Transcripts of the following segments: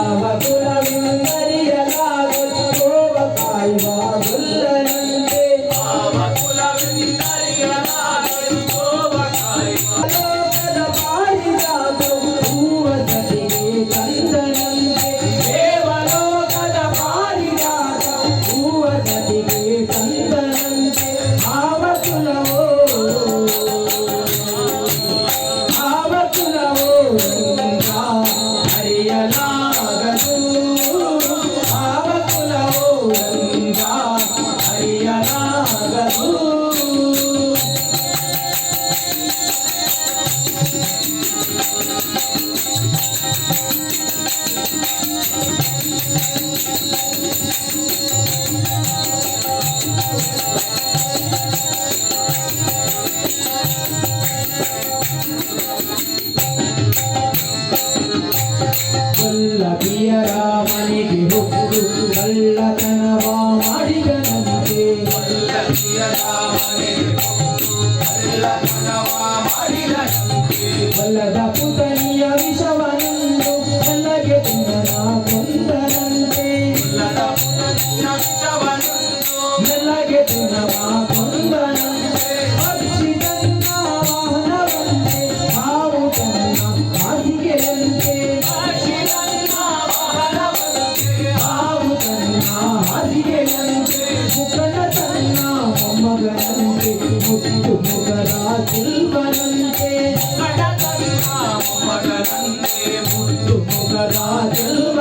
ఆవకుల విందరియలాగొచ్చు హరియలాగదు ఆవకులవో Ranga హరియలాగదు వల్లభియరామనికి hook వల్లతనవా మడిగనంతే వల్లద పుతనియ విషవనందు వల్లగే తిన్ననా కొందనంతే మెల్లగే తిన్నమా కొందనంతే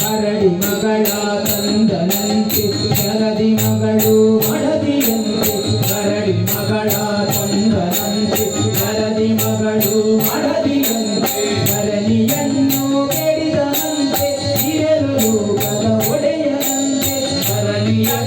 ಹರಡಿ ಮಗಳ ನಂದನಂತೆ ಹರದಿ ಮಗಳು